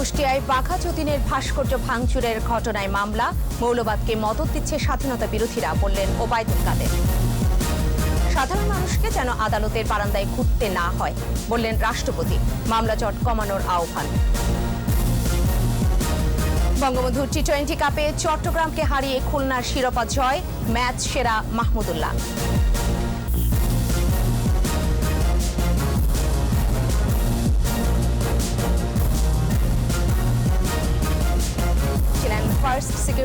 কুষ্টিয়ায় বাঘা যতীনের ভাস্কর্য ভাঙচুরের ঘটনায় মামলা। মৌলবাদকে মদত দিচ্ছে স্বাধীনতা বিরোধীরা, বললেন ওবায়দুল কাদের। সাধারণ মানুষকে যেন আদালতের বারান্দায় ঘুরতে না হয়, বললেন রাষ্ট্রপতি। মামলা জট কমানোর আহ্বান। বঙ্গবন্ধু টি টোয়েন্টি কাপে চট্টগ্রামকে হারিয়ে খুলনার শিরোপা জয়, ম্যাচ সেরা Mahmudullah.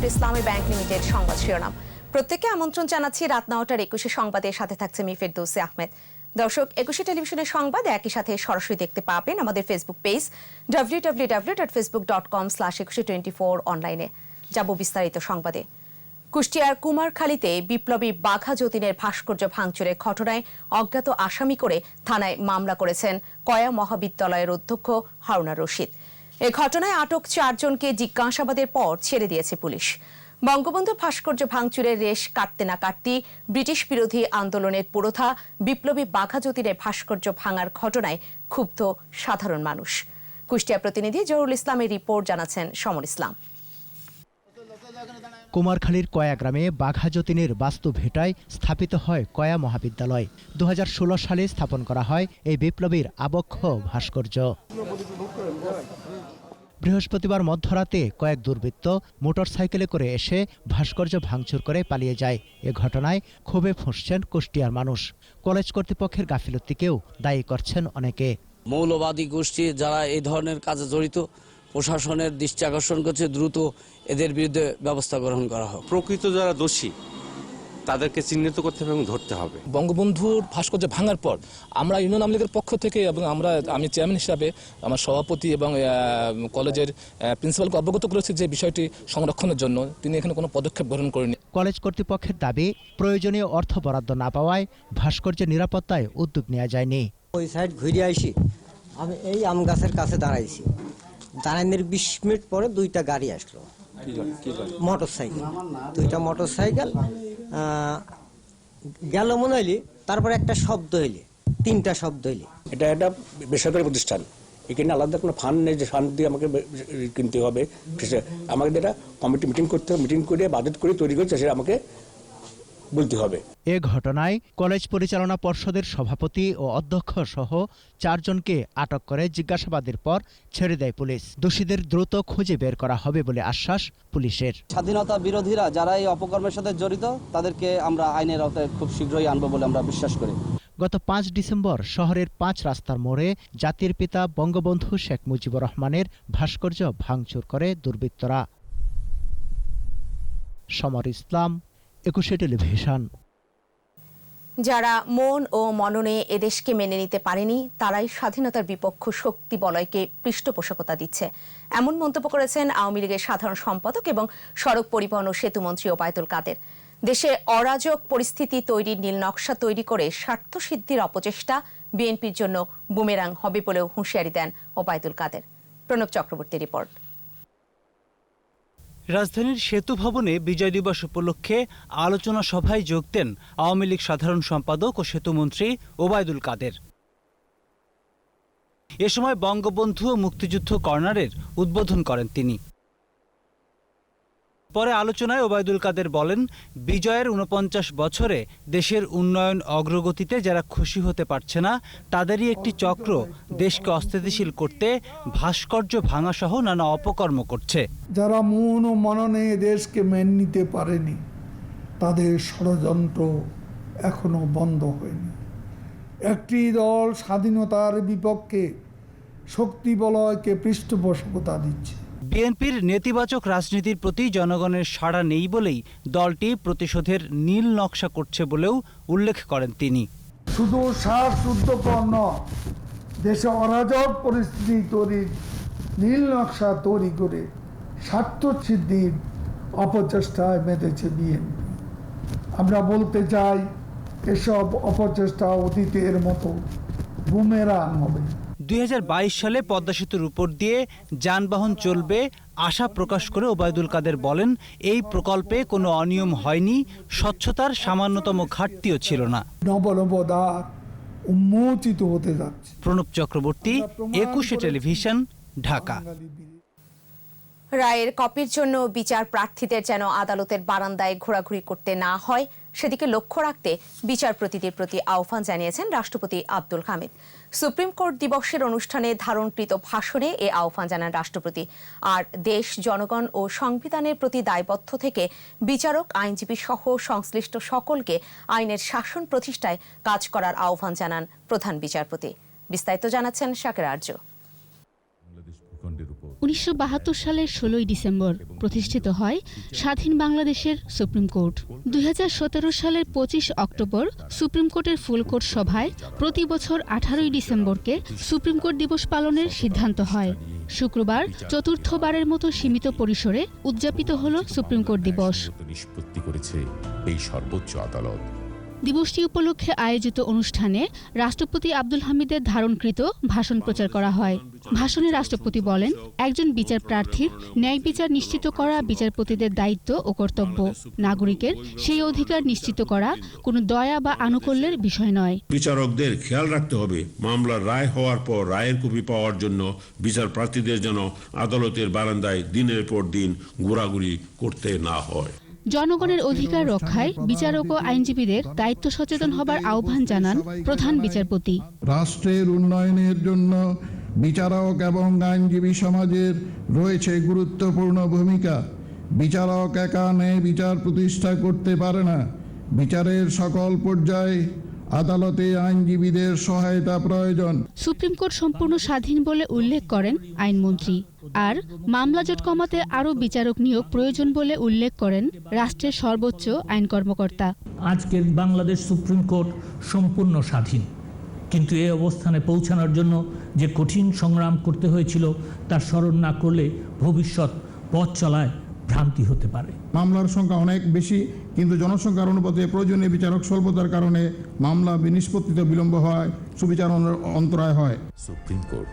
Security Islami bank limited সংবাদ শিরোনাম। প্রত্যেককে আমন্ত্রণ জানাচ্ছি রাত নটার একুশে সংবাদের সাথে থাকছে মি ফেরদৌসি আহমেদ। দর্শক, একুশে টেলিভিশনের সংবাদ একই সাথে সরাসরি দেখতে পাবেন আমাদের Facebook page W W W dot Facebook dot com slash Ekushey twenty four অনলাইনে। যাব বিস্তারিত সংবাদে। কুষ্টিয়ার কুমারখালীতে বিপ্লবী বাঘা যতীনের ভাস্কর্য ভাঙচুরের ঘটনায় অজ্ঞাত আসামি করে থানায় মামলা করেছেন কয়া মহাবিদ্যালয়ের অধ্যক্ষ হারুনা রশিদ। এ ঘটনায় আটক চারজনকে জিজ্ঞাসাবাদের পর ছেড়ে দিয়েছে পুলিশ। বঙ্গবন্ধু ভাস্কর্য ভাঙচুরের রেশ কাটতে না কাটতেই ব্রিটিশ বিরোধী আন্দোলনের পুরোধা বিপ্লবী বাঘা যতীনের ভাস্কর্য ভাঙার ঘটনায় ক্ষুব্ধ সাধারণ মানুষ। কুষ্টিয়া প্রতিনিধি জহুরুল ইসলামের রিপোর্ট জানাচ্ছেন সমর ইসলাম। কুমারখালীর কয়া গ্রামে বাঘা যতীনের বাস্তু ভেটায় স্থাপিত হয় কয়া মহাবিদ্যালয়। দু হাজার ষোলো সালে স্থাপন করা হয় এই বিপ্লবীর আবক্ষ ভাস্কর্য। বৃহস্পতিবার মধ্যরাতে কয়েক দুর্বৃত্ত মোটরসাইকেলে করে এসে ভাস্কর্য ভাঙচুর করে পালিয়ে যায়। এ ঘটনায় ক্ষোভে ফুঁসছেন কুষ্টিয়ার মানুষ। কলেজ কর্তৃপক্ষের গাফিলতিকেও দায়ী করছেন অনেকে। মৌলবাদী গোষ্ঠী যারা এই ধরনের কাজে জড়িত প্রশাসনের দৃষ্টি আকর্ষণ করছে দ্রুত এদের বিরুদ্ধে ব্যবস্থা গ্রহণ করা হোক। প্রকৃত যারা দোষী তাদেরকে চিহ্নিত করতে হবে এবং ধরতে হবে। বঙ্গবন্ধুর ভাস্কর্য ভাঙার পর আমরা ইউনিয়ন আওয়ামী লীগের পক্ষ থেকে এবং আমরা আমি চেয়ারম্যান হিসাবে আমার সভাপতি এবং কলেজের প্রিন্সিপালকে অবগত করেছি যে বিষয়টি সংরক্ষণের জন্য। তিনি এখানে কোনো পদক্ষেপ গ্রহণ করেনি কলেজ কর্তৃপক্ষের দাবি প্রয়োজনীয় অর্থ বরাদ্দ না পাওয়ায় ভাস্কর্যের নিরাপত্তায় উদ্যোগ নেওয়া যায়নি। ওই সাইড ঘুরে আইসি। আমি এই আম গাছের কাছে দাঁড়াইছি। দাঁড়ানোর বিশ মিনিট পরে দুইটা গাড়ি আসলো। মোটর সাইকেল দুইটা মোটর সাইকেল গেল মনে হইলি, তারপরে একটা শব্দ হইলি, তিনটা শব্দ হইলি। এটা একটা বেসরকারি প্রতিষ্ঠান। এখানে আলাদা কোনো ফান্ড নেই যে ফান্ড দিয়ে আমাকে কিনতে হবে। আমাকে যেটা কমিটি মিটিং করতে হবে মিটিং করে বাজেট করে তৈরি করছে, সেটা আমাকে বলতে হবে। এ ঘটনায় কলেজ পরিচালনা পর্ষদের সভাপতি ও অধ্যক্ষ সহ চারজনকে আটক করে জিজ্ঞাসাবাদের পর ছেড়ে দেয় পুলিশ। দোষীদের দ্রুত খুঁজে বের করা হবে বলে আশ্বাস পুলিশের। স্বাধীনতা বিরোধীরা যারা এই অপকর্মের সাথে জড়িত তাদেরকে আমরা আইনের আওতায় খুব শীঘ্রই আনব বলে আমরা বিশ্বাস করি। গত পাঁচ ডিসেম্বর শহরের পাঁচ রাস্তার মোড়ে জাতির পিতা বঙ্গবন্ধু শেখ মুজিবুর রহমানের ভাস্কর্য ভাঙচুর করে দুর্বৃত্তরা। সমর ইসলাম একুশে টেলিভিশন। যারা মন ও মননে এদেশকে মেনে নিতে পারেনি, তারাই স্বাধীনতার বিপক্ষ শক্তি বলয়কে পৃষ্ঠপোষকতা দিচ্ছে। এমন মন্তব্য করেছেন আওয়ামী লীগের সাধারণ সম্পাদক এবং সড়ক পরিবহন ও সেতুমন্ত্রী ওবায়দুল কাদের। দেশে অরাজক পরিস্থিতি তৈরির নীল নকশা তৈরি করে স্বার্থ সিদ্ধির অপচেষ্টা বিএনপির জন্য বুমেরাং হবে বলেও হুঁশিয়ারি দেন ওবায়দুল কাদের। প্রণব চক্রবর্তী রিপোর্ট। রাজধানীর সেতু ভবনে বিজয় দিবস উপলক্ষে আলোচনা সভায় যোগ দেন আওয়ামী লীগ সাধারণ সম্পাদক ও সেতুমন্ত্রী ওবায়দুল কাদের। এ সময় বঙ্গবন্ধু ও মুক্তিযুদ্ধ কর্নারের উদ্বোধন করেন তিনি। পরে আলোচনায় ওবায়দুল কাদের বলেন, বিজয়ের উনপঞ্চাশ বছরে দেশের উন্নয়ন অগ্রগতিতে যারা খুশি হতে পারছে না, তাদেরই একটি চক্র দেশকে অস্থিতিশীল করতে ভাস্কর্য ভাঙাসহ নানা অপকর্ম করছে। যারা মন ও মননে দেশকে মেনে নিতে পারেনি, তাদের ষড়যন্ত্র এখনও বন্ধ হয়নি। একটি দল স্বাধীনতার বিপক্ষে শক্তি বলয়কে পৃষ্ঠপোষকতা দিচ্ছে। বিএনপির নেতিবাচক রাজনীতির প্রতি জনগণের সাড়া নেই বলেই দলটি প্রতিশোধের নীল নকশা করছে বলেও উল্লেখ করেন তিনি। শুধু শ্বাসরুদ্ধকর নয় দেশে অরাজক পরিস্থিতি তৈরির নীল নকশা তৈরি করে স্বার্থ সিদ্ধির অপচেষ্টায় মেতেছে বিএনপি। আমরা বলতে চাই, এসব অপচেষ্টা অতীতের মতো বুমেরাং হবে। দু হাজার বাইশ সালে পদ্মা সেতুর উপর দিয়ে যানবাহন চলবে আশা প্রকাশ করে ওবায়দুল কাদের বলেন এই প্রকল্পে কোনো অনিয়ম হয়নি স্বচ্ছতার সামান্যতম ঘাটতিও ছিল না। নব নব উন্মোচিত হতে যাচ্ছে। প্রণব চক্রবর্তী একুশে টেলিভিশন ঢাকা। রায়ের কপির জন্য বিচার প্রার্থীদের যেন আদালতের বারান্দায় ঘোরাঘুরি করতে না হয়, সেদিকে লক্ষ্য রাখতে বিচারপতিদের প্রতি আহ্বান জানিয়েছেন রাষ্ট্রপতি আব্দুল হামিদ। সুপ্রিম কোর্ট দিবসের অনুষ্ঠানে ধারণকৃত ভাষণে এ আহ্বান জানান রাষ্ট্রপতি। আর দেশ, জনগণ ও সংবিধানের প্রতি দায়বদ্ধ থেকে বিচারক, আইনজীবী সহ সংশ্লিষ্ট সকলকে আইনের শাসন প্রতিষ্ঠায় কাজ করার আহ্বান জানান প্রধান বিচারপতি। বিস্তারিত জানাচ্ছেন শাকের আর্য। উনিশশো বাহাত্তর সালের ষোলোই ডিসেম্বর প্রতিষ্ঠিত হয় স্বাধীন বাংলাদেশের সুপ্রিম কোর্ট। দুই হাজার সতেরো সালের পঁচিশ অক্টোবর সুপ্রিম কোর্টের ফুলকোর্ট সভায় প্রতি বছর আঠারোই ডিসেম্বরকে সুপ্রিম কোর্ট দিবস পালনের সিদ্ধান্ত হয়। শুক্রবার চতুর্থবারের মতো সীমিত পরিসরে উদযাপিত হল সুপ্রিম কোর্ট দিবস। নিষ্পত্তি করেছে এই সর্বোচ্চ আদালত। দিবসটি উপলক্ষে আয়োজিত অনুষ্ঠানে রাষ্ট্রপতি আব্দুল হামিদের ধারণকৃত ভাষণ প্রচার করা হয়। ভাষণে রাষ্ট্রপতি বলেন, একজন বিচার প্রার্থীর ন্যায় বিচার নিশ্চিত করা বিচারপতিদের দায়িত্ব ও কর্তব্য। নাগরিকের সেই অধিকার নিশ্চিত করা কোনো দয়া বা আনুকূল্যের বিষয় নয়। বিচারকদের খেয়াল রাখতে হবে, মামলার রায় হওয়ার পর রায়ের কপি পাওয়ার জন্য বিচার প্রার্থীদের যেন আদালতের বারান্দায় দিনের পর দিন ঘোরাঘুরি করতে না হয়। জনগণের অধিকার রক্ষায় বিচারক ও আইনজীবীদের দায়িত্ব সচেতন হবার আহ্বান জানান প্রধান বিচারপতি। রাষ্ট্রের উন্নয়নের জন্য বিচারক এবং আইনজীবী সমাজের রয়েছে গুরুত্বপূর্ণ ভূমিকা। বিচারক একা ন্যায় বিচার প্রতিষ্ঠা করতে পারে না। বিচারের সকল পর্যায়ে আদালতে আইনজীবীদের সহায়তা প্রয়োজন। সুপ্রিম কোর্ট সম্পূর্ণ স্বাধীন বলে উল্লেখ করেন আইনমন্ত্রী। আর মামলা জট কমাতে আরও বিচারক নিয়োগ প্রয়োজন বলে উল্লেখ করেন রাষ্ট্রের সর্বোচ্চ আইন কর্মকর্তা। আজকের বাংলাদেশ সুপ্রিম কোর্ট সম্পূর্ণ স্বাধীন। কিন্তু এই অবস্থানে পৌঁছানোর জন্য যে কঠিন সংগ্রাম করতে হয়েছিল তার স্মরণ না করলে ভবিষ্যৎ পথ চলায় ভ্রান্তি হতে পারে। মামলার সংখ্যা অনেক বেশি কিন্তু জনসংখ্যার অনুপাতে প্রয়োজনীয় বিচারক স্বল্পতার কারণে মামলা নিষ্পত্তিতে বিলম্ব হয় সুবিচার অন্তরায় হয়। Supreme Court.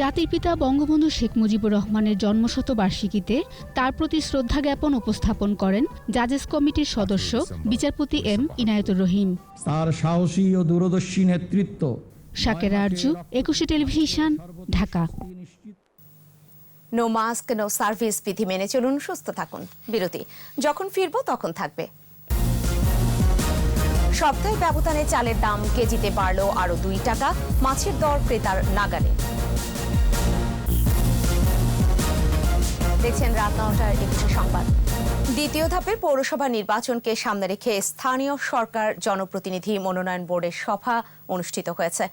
জাতির পিতা বঙ্গবন্ধু শেখ মুজিবুর রহমানের জন্মশতবার্ষিকীতে তার প্রতি শ্রদ্ধা জ্ঞাপন উপস্থাপন করেন জাজেস কমিটির সদস্য বিচারপতি এম ইনায়েতুর রহিম। তার সাহসী ও দূরদর্শী নেতৃত্ব Shaker Arju Ekushey television Dhaka. No mask no service বিধি মেনে চলুন, সুস্থ থাকুন। বিরতি। যখন ফিরবো, তখন থাকবে। সপ্তাহে ব্যবধানে চালের দাম কেজিতে বাড়লো আরও দুই টাকা, মাছের দর ক্রেতার নাগালে। দেখছেন রাত নটার একুশে সংবাদ। দ্বিতীয় ধাপের পৌরসভা নির্বাচনকে সামনে রেখে স্থানীয় সরকার জনপ্রতিনিধি মনোনয়ন বোর্ডের সভা অনুষ্ঠিত হয়েছে।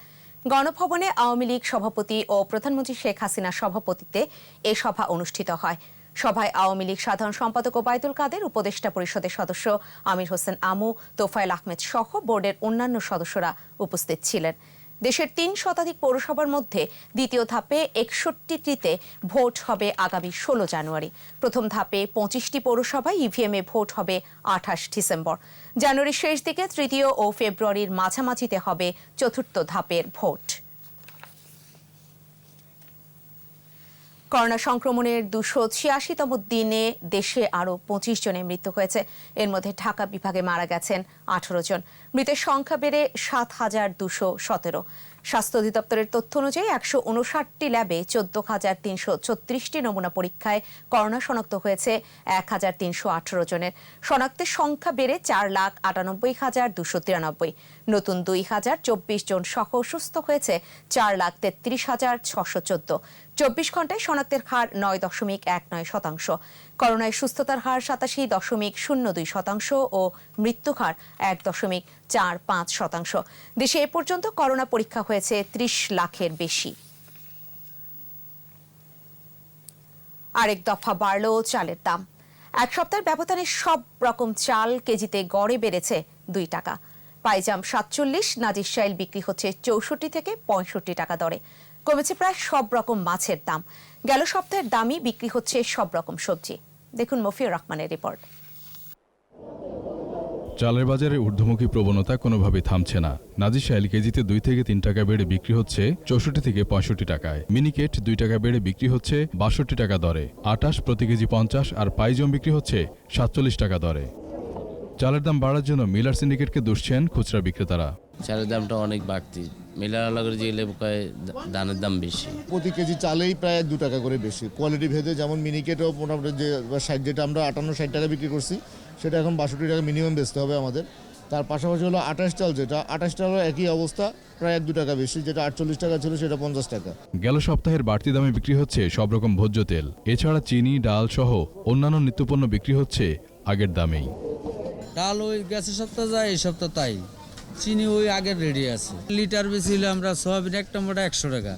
গণভবনে আওয়ামী লীগ সভাপতি ও প্রধানমন্ত্রী শেখ হাসিনার সভাপতিত্বে এ সভা অনুষ্ঠিত হয়। সভায় আওয়ামী লীগ সাধারণ সম্পাদক ওবায়দুল কাদের, উপদেষ্টা পরিষদের সদস্য আমির হোসেন আমু, তোফায়েল আহমেদ সহ বোর্ডের অন্যান্য সদস্যরা উপস্থিত ছিলেন। দেশের তিন শতাধিক পৌরসভার মধ্যে দ্বিতীয় ধাপে একষট্টিটিতে ভোট হবে আগামী ষোলো জানুয়ারি। প্রথম ধাপে পঁচিশটি পৌরসভায় ইভিএমে ভোট হবে আঠাশ ডিসেম্বর। জানুয়ারির শেষ দিকে তৃতীয় ও ফেব্রুয়ারির মাঝামাঝিতে হবে চতুর্থ ধাপের ভোট। করোনা সংক্রমণের দুশো ছিয়াশিতম দিনে দেশে আরও পঁচিশ জনের মৃত্যু হয়েছে। এর মধ্যে ঢাকা বিভাগে মারা গেছেন আঠারো জন। মৃতের সংখ্যা বেড়ে সাত হাজার দুশো সতেরো। স্বাস্থ্য অধিদপ্তরের তথ্য অনুযায়ী একশো উনষাটটি ল্যাবে চোদ্দ হাজার তিনশো ছত্রিশটি নমুনা পরীক্ষায় করোনা শনাক্ত হয়েছে এক হাজার তিনশো আঠারো জনের। শনাক্তের সংখ্যা বেড়ে চার লাখ আটানব্বই হাজার দুশো তিরানব্বই। নতুন দুই হাজার চব্বিশ জন সহ সুস্থ হয়েছে চার লাখ তেত্রিশ হাজার ছশো চোদ্দ। চব্বিশ ঘন্টায় শনাক্তের হার নয় দশমিক এক নয় শতাংশ। করোনায় সুস্থতার হার সাতাশি দশমিক শূন্য দুই শতাংশ ও মৃত্যু হার এক দশমিক চার পাঁচ শতাংশ। দেশে এ পর্যন্ত করোনা পরীক্ষা হয়েছে ত্রিশ লাখের বেশি। আরেক দফা বাড়ল চালের দাম। এক সপ্তাহের ব্যবধানে সব রকম চাল কেজিতে গড়ে বেড়েছে দুই টাকা। পাইজাম সাতচল্লিশ, নাজির শাইল বিক্রি হচ্ছে চৌষট্টি থেকে পঁয়ষট্টি টাকা দরে। কমেছে প্রায় সব রকম মাছের দাম। গেল সপ্তাহের দামই বিক্রি হচ্ছে সব রকম সবজি। দেখুন মফিউর রহমানের রিপোর্ট। চালের বাজারে ঊর্ধ্বমুখী প্রবণতা কোনোভাবেই থামছে না। নাজির শাইল কেজিতে দুই থেকে তিন টাকা বেড়ে বিক্রি হচ্ছে চৌষট্টি থেকে পঁয়ষট্টি টাকায়। মিনিকেট দুই টাকা বেড়ে বিক্রি হচ্ছে বাষট্টি টাকা দরে। আটাশ প্রতি কেজি পঞ্চাশ আর পাইজম বিক্রি হচ্ছে সাতচল্লিশ টাকা দরে। চালের দাম বাড়ার জন্য মিলার সিন্ডিকেটকে দুষছেন খুচরা বিক্রেতারা। চালের দামটা অনেক বাড়তি। মিলার লাগের যে লেবু কয় ধানের দাম বেশি। প্রতি কেজি চালেই প্রায় দু টাকা করে বেশি। কোয়ালিটি ভেদে যেমন মিনিকেটও মোটামুটি যে ষাট যেটা আমরা আটান্ন ষাট টাকা বিক্রি করছি সেটা এখন বাষট্টি টাকা মিনিমাম বেচতে হবে আমাদের। তার পাশাপাশি হলো আঠাশ চাল যেটা আঠাশ চালও একই অবস্থা প্রায় এক দু টাকা বেশি যেটা আটচল্লিশ টাকা ছিল সেটা পঞ্চাশ টাকা। গেল সপ্তাহের বাড়তি দামে বিক্রি হচ্ছে সব রকম ভোজ্য তেল। এছাড়া চিনি ডাল সহ অন্যান্য নিত্যপণ্য বিক্রি হচ্ছে আগের দামেই। ডাল ওই গেছে সপ্তাহ যায় এই সপ্তাহ তাই। চিনি ওই আগের রেডি আছে। লিটার বেশি হলে আমরা সোয়াবিন একটা মোটা একশো টাকা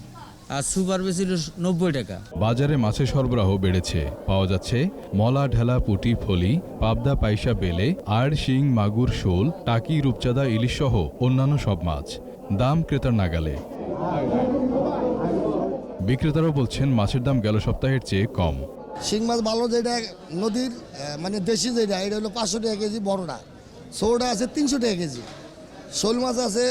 আর সুপার বেশি নব্বই টাকা। বাজারে মাছের সরবরাহ বেড়েছে। পাওয়া যাচ্ছে মলা ঢেলা পুটি ফলি পাবদা পাইসা বেলে আর শিং মাগুর শোল টাকি রূপচাঁদা ইলিশ সহ অন্যান্য সব মাছ। দাম ক্রেতার নাগালে। বিক্রেতারাও বলছেন মাছের দাম গেল সপ্তাহের চেয়ে কম। শিং মাছ ভালো যেটা নদীর মানে দেশি যেটা এটা হলো পাঁচশো টাকা কেজি বড়টা ছোটটা আছে তিনশো টাকা কেজি। শোল মাছ আছে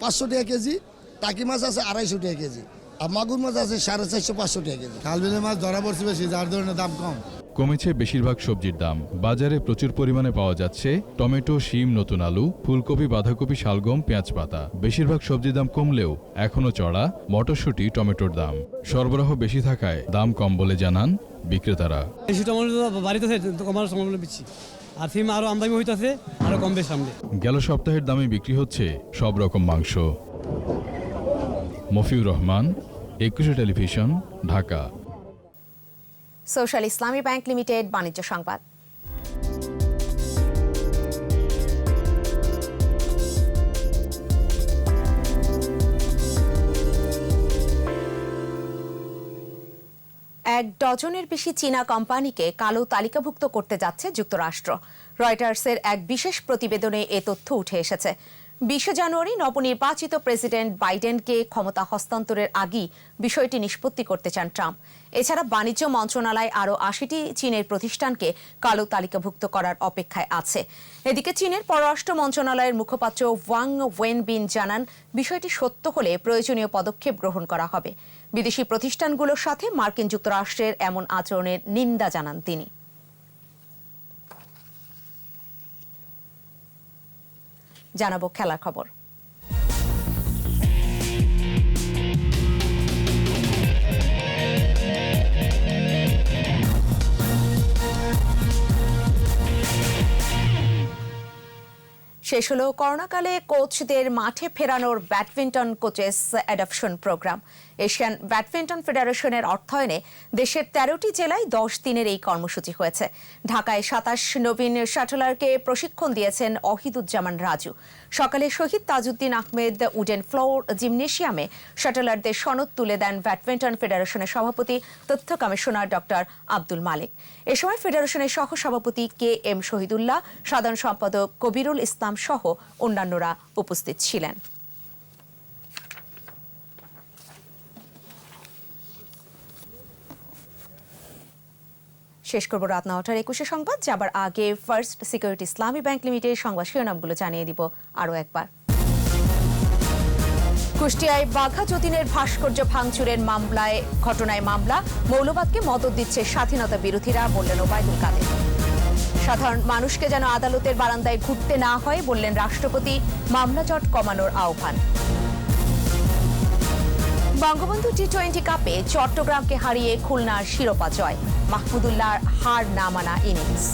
পাঁচশো টাকা কেজি টাকি মাছ আছে আড়াইশো টাকা কেজি আর মাগুর মাছ আছে সাড়ে চারশো পাঁচশো টাকা কেজি। খালবিলের মাছ ধরা পড়ছে বেশি যার ধরনের দাম কম। কমেছে বেশিরভাগ সবজির দাম। বাজারে প্রচুর পরিমাণে পাওয়া যাচ্ছে টমেটো শিম নতুন আলু ফুলকপি বাঁধাকপি শালগম পেঁয়াজ পাতা। বেশিরভাগ সবজির দাম কমলেও এখনও চড়া মটরশুঁটি টমেটোর দাম। সরবরাহ বেশি থাকায় দাম কম বলে জানান বিক্রেতারা। বাড়িতে বেশি আর সিম আরও আমদানি হইতেছে আরও কমবে সামনে গেল সপ্তাহের দামে বিক্রি হচ্ছে সব রকম মাংস। Mofiur Rahman Ekushey television Dhaka. Social Islami bank limited বাণিজ্য সংবাদ। এক ডজনের বেশি চীনা কোম্পানিকে কালো তালিকাভুক্ত করতে যাচ্ছে যুক্তরাষ্ট্র। রয়টার্সের এক বিশেষ প্রতিবেদনে এ তথ্য উঠে এসেছে। বিশে জানুয়ারি নবনির্বাচিত প্রেসিডেন্ট বাইডেনকে ক্ষমতা হস্তান্তরের আগেই বিষয়টি নিষ্পত্তি করতে চান ট্রাম্প। এছাড়া বাণিজ্য মন্ত্রণালয় আরও আশিটি চীনের প্রতিষ্ঠানকে কালো তালিকাভুক্ত করার অপেক্ষায় আছে। এদিকে চীনের পররাষ্ট্র মন্ত্রণালয়ের মুখপাত্র ওয়াং ওয়েন বিন জানান, বিষয়টি সত্য হলে প্রয়োজনীয় পদক্ষেপ গ্রহণ করা হবে। বিদেশি প্রতিষ্ঠানগুলোর সাথে মার্কিন যুক্তরাষ্ট্রের এমন আচরণের নিন্দা জানান তিনি। জানাব খেলার খবর। শেষ হলো করোনাকালে কোচদের মাঠে ফেরানোর badminton coaches adaption program Asian badminton ফেডারেশনের অর্থায়নে দেশের তেরোটি জেলায় দশ দিনের এই কর্মসূচি হয়েছে। ঢাকায় সাতাশ নবীন শাটলারকে প্রশিক্ষণ দিয়েছেন অহিদুজ্জামান রাজু। সকালে শহীদ তাজউদ্দিন আহমেদ উডেন ফ্লোর জিমনেশিয়ামে শাটলারদের সনদ তুলে দেন ব্যাডমিন্টন ফেডারেশনের সভাপতি, তথ্য কমিশনার ডক্টর আব্দুল মালিক। এ সময় ফেডারেশনের সহ সভাপতি কে এম শহীদুল্লাহ, সাধারণ সম্পাদক কবিরুল ইসলাম সহ অন্যান্যরা উপস্থিত ছিলেন। শেষ করব রাত নটার একুশে সংবাদ যাবার আগে first security Islami bank limited সংবাদ শিরোনামগুলো জানিয়ে দিব আরও একবার। কুষ্টিয়ায় বাঘা যতীনের ভাস্কর্য ভাঙচুরের মামলায়, ঘটনায় মামলা, মৌলবাদকে মদত দিচ্ছে স্বাধীনতা বিরোধীরা, বললেন ওবায়দুল কাদের। সাধারণ মানুষকে যেন আদালতের বারান্দায় ঘুরতে না হয়, বললেন রাষ্ট্রপতি, মামলা জট কমানোর আহ্বান। বঙ্গবন্ধু টি টোয়েন্টি কাপে চট্টগ্রামকে হারিয়ে খুলনার শিরোপা জয়। মাহমুদুল্লাহর হার না মানা ইনিংস।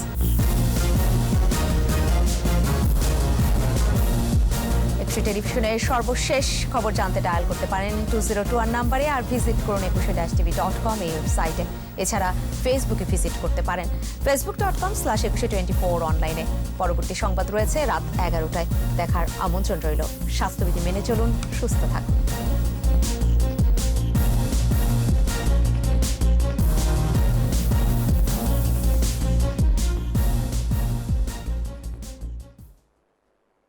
টেলিভিশনের সর্বশেষ খবর জানতে ডায়াল করতে পারেন টু জিরো টু ওয়ান নাম্বারে আর ভিজিট করুন একুশে ড্যাশ টিভি ডট কম এই ওয়েবসাইটে এছাড়া ফেসবুকে ভিজিট করতে পারেন Facebook dot com slash Ekushey twenty four অনলাইনে পরবর্তী সংবাদ রয়েছে রাত এগারোটায়। দেখার আমন্ত্রণ রইল। স্বাস্থ্যবিধি মেনে চলুন, সুস্থ থাকুন।